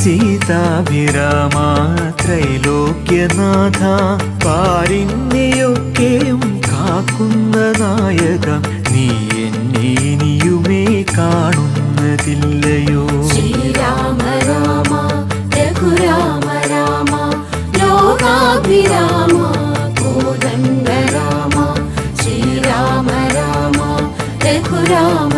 സീതാഭിരാമ ത്രൈലോക്യനാഥ പാരിന്യൊക്കെയും കാക്കുന്ന നായക നീ എന്നെ ഇനിയുമേ കാണുന്നതില്ലയോ? ശ്രീരാമ ശ്രീരാമ രാമ രഘുരാമ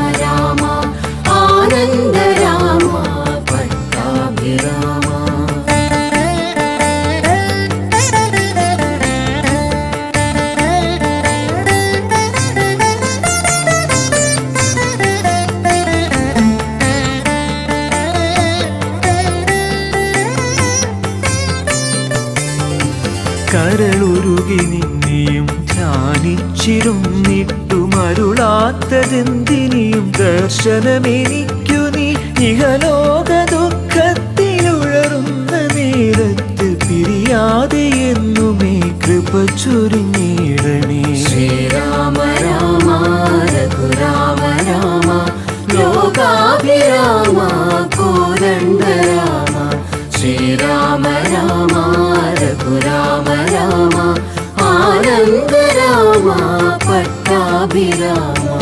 കരളുരുകി നിന്നെയും ധ്യാനിച്ചിരുന്നിട്ടും അരുളാത്തതെന്തിനിയും ദർശനമെനിക്കു നീ ഇഹലോക ദുഃഖത്തിലുഴറുന്ന നേരത്ത് പിരിയാതെ എന്നുമേ കൃപ ചുരുങ്ങിയിടണേ ശ്രീരാമ രാമ രഘുരാമ രാമ ലോകാഭിരാമ കോരണ്ട രാമ ശ്രീരാമ രാമ രഘുരാമ രാമ ആനന്ദ രാമ പട്ടാഭിരാമ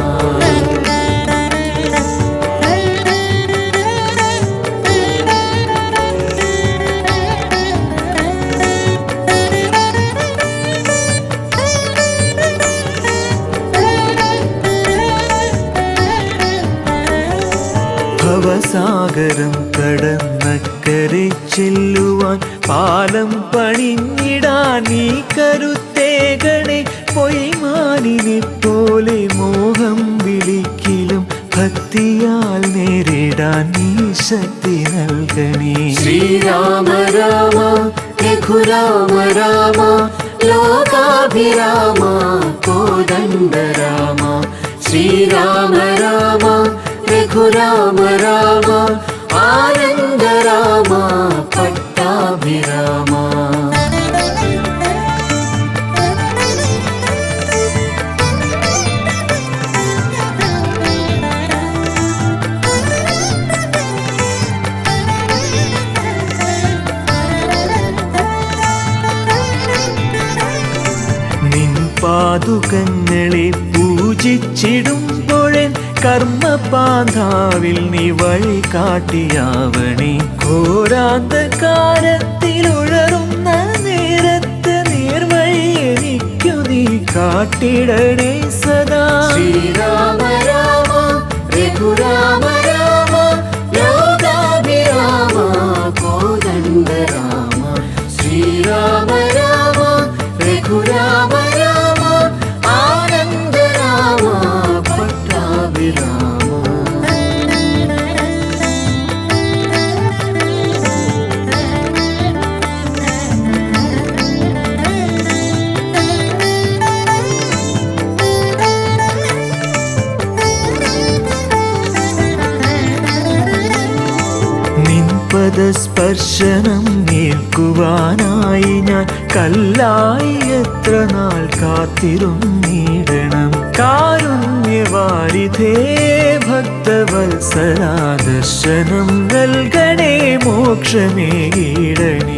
ഭവസാഗരം കടന്നക്കരെ ചെല്ലുവാൻ പാലം പണിഞ്ഞിടാൻ നീ കരുത്തേകണേ പൊയ്മാനിനെ പോലെ മോഹം വിളിക്കിലും ഭക്തിയാൽ നേരിടാൻ നീ ശക്തി നൽകണേ. ശ്രീരാമ രാമ രഘുരാമ രാമ ലോകാഭിരാമ കോദണ്ഡ രാമ ശ്രീരാമ രാമ രഘുരാമ രാമ ആനന്ദ രാമ പട്ടാഭിരാമ നിൻ പാതുകങ്ങളെ കർമ്മപാന്താവിൽ നീ വഴി കാട്ടിയാവണി ഘോരാന്തകാരത്തിലുഴറുന്ന നേരത്ത് നേർവഴി എനിക്കു നീ കാട്ടിടണേ സദാ. പദസ്പർശനം നീക്കുവാനായി ഞാൻ കല്ലായി എത്ര നാൾ കാത്തിരുന്നിടണം കാരുണ്യവാരിധേ ഭക്തവത്സലാ ദർശനം നൽകണേ മോക്ഷമേ ഈടണേ